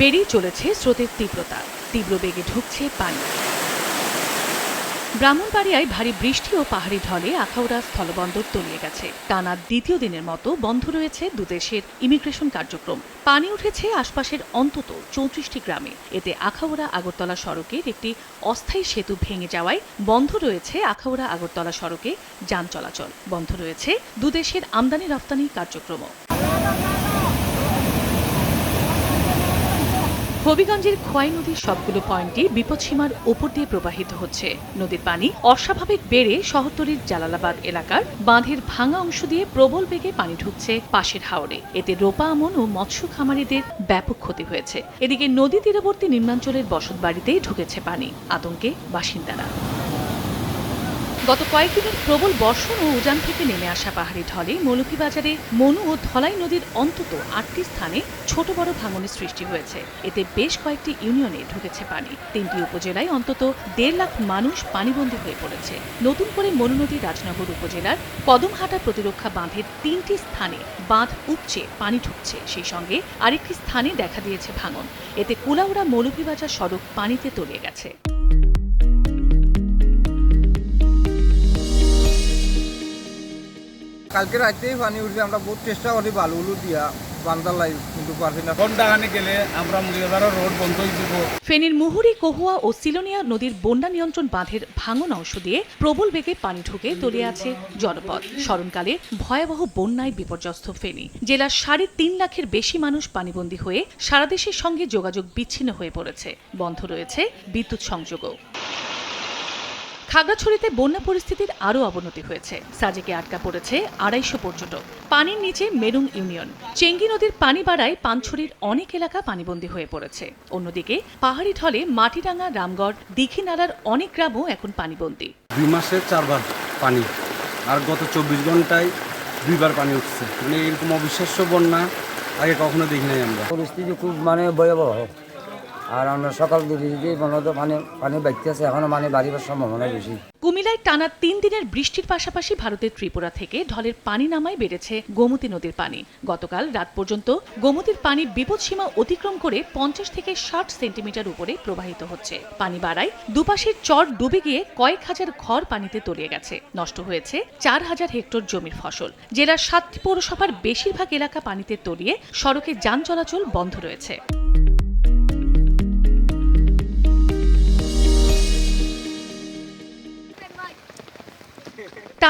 বেড়েই চলেছে স্রোতের তীব্রতা। তীব্র বেগে ঢুকছে পানি। ব্রাহ্মণবাড়িয়ায় ভারী বৃষ্টি ও পাহাড়ি ঢলে আখাউড়া স্থলবন্দর তলিয়ে গেছে। টানা দ্বিতীয় দিনের মতো বন্ধ রয়েছে দুদেশের ইমিগ্রেশন কার্যক্রম। পানি উঠেছে আশপাশের অন্তত চৌত্রিশটি গ্রামে। এতে আখাউড়া আগরতলা সড়কের একটি অস্থায়ী সেতু ভেঙে যাওয়ায় বন্ধ রয়েছে আখাউড়া আগরতলা সড়কে যান চলাচল। বন্ধ রয়েছে দুদেশের আমদানি রপ্তানি কার্যক্রমও। হবিগঞ্জের খোয়াই নদীর সবগুলো পয়েন্টই বিপদসীমার ওপর দিয়ে প্রবাহিত হচ্ছে। নদীর পানি অস্বাভাবিক বেড়ে শহরতলির জালালাবাদ এলাকার বাঁধের ভাঙা অংশ দিয়ে প্রবল বেগে পানি ঢুকছে পাশের হাওড়ে এতে রোপা আমন ও মৎস্য খামারিদের ব্যাপক ক্ষতি হয়েছে। এদিকে নদী তীরবর্তী নিম্নাঞ্চলের বসতবাড়িতেই ঢুকেছে পানি। আতঙ্কে বাসিন্দারা। গত কয়েকদিনের প্রবল বর্ষণ ও উজান থেকে নেমে আসা পাহাড়ি ঢলে মৌলভীবাজারে মনু ও ধলাই নদীর অন্তত আটটি স্থানে ছোট বড় ভাঙনের সৃষ্টি হয়েছে। এতে বেশ কয়েকটি ইউনিয়নে ঢুকেছে পানি। তিনটি উপজেলায় অন্তত দেড় লাখ মানুষ পানিবন্দী হয়ে পড়েছে। নতুন করে মনু নদী রাজনগর উপজেলার কদমহাটা প্রতিরক্ষা বাঁধের তিনটি স্থানে বাঁধ উপচে পানি ঢুকছে। সেই সঙ্গে আরেকটি স্থানে দেখা দিয়েছে ভাঙন। এতে কুলাউড়া মৌলভীবাজার সড়ক পানিতে তলিয়ে গেছে। কালকে রাতেই পানি উঠবে আমরা বহুত চেষ্টা করি বালু উলু দিয়া ফেনীর মুহুরী কহুয়া ও সিলোনিয়া নদীর বন্যা নিয়ন্ত্রণ বাঁধের ভাঙন অংশ দিয়ে প্রবল বেগে পানি ঢুকে তলিয়ে আছে জনপদ। স্মরণকালে ভয়াবহ বন্যায় বিপর্যস্ত ফেনী। জেলার সাড়ে তিন লাখের বেশি মানুষ পানিবন্দী হয়ে সারা দেশের সঙ্গে যোগাযোগ বিচ্ছিন্ন হয়ে পড়েছে। বন্ধ রয়েছে বিদ্যুৎ সংযোগও। খাগড়াছড়িতে বন্যা পরিস্থিতির আরও অবনতি হয়েছে। সাজেকে আটকা পড়েছে আড়াইশো পর্যটক। পানির নিচে মেরুং ইউনিয়ন। চেঙ্গি নদীর পানি বাড়ায় পানছড়ির অনেক এলাকা পানিবন্দী হয়ে পড়েছে। অন্যদিকে পাহাড়ি ঢলে মাটিরাঙ্গা রামগড় দীঘিনালার অনেক গ্রামও এখন পানিবন্দী। দুই মাসে চারবার পানি আর গত চব্বিশ ঘন্টায় দুইবার পানি উঠছে। মানে এরকম অবিশ্বাস্য বন্যা আগে কখনো দেখি নাই আমরা। পরিস্থিতি খুব মানে ভয়াবহ। আর আমরা সকাল দিকে যে মনে পানি পানি বাইতেছে এখনও মানে বাড়িবার সম্ভাবনা বেশি। কুমিল্লায় টানা তিন দিনের বৃষ্টির পাশাপাশি ভারতের ত্রিপুরা থেকে ঢলের পানি নামায় বেড়েছে গোমতী নদীর পানি। গতকাল রাত পর্যন্ত গোমতীর পানি বিপদসীমা অতিক্রম করে পঞ্চাশ থেকে ষাট সেন্টিমিটার উপরে প্রবাহিত হচ্ছে। পানি বাড়ায় দুপাশের চর ডুবে গিয়ে কয়েক হাজার ঘর পানিতে তলিয়ে গেছে। নষ্ট হয়েছে চার হাজার হেক্টর জমির ফসল। জেলার সাতটি পৌরসভার বেশিরভাগ এলাকা পানিতে তলিয়ে সড়কে যান চলাচল বন্ধ রয়েছে।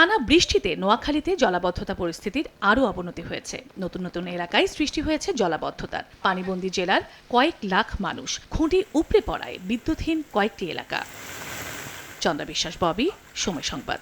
টানা বৃষ্টিতে নোয়াখালীতে জলাবদ্ধতা পরিস্থিতির আরও অবনতি হয়েছে। নতুন নতুন এলাকায় সৃষ্টি হয়েছে জলাবদ্ধতার পানিবন্দী জেলার কয়েক লাখ মানুষ খুঁটি উপড়ে পড়ায় বিদ্যুৎহীন কয়েকটি এলাকা। চন্দ্রা বিশ্বাস ববি, সময় সংবাদ।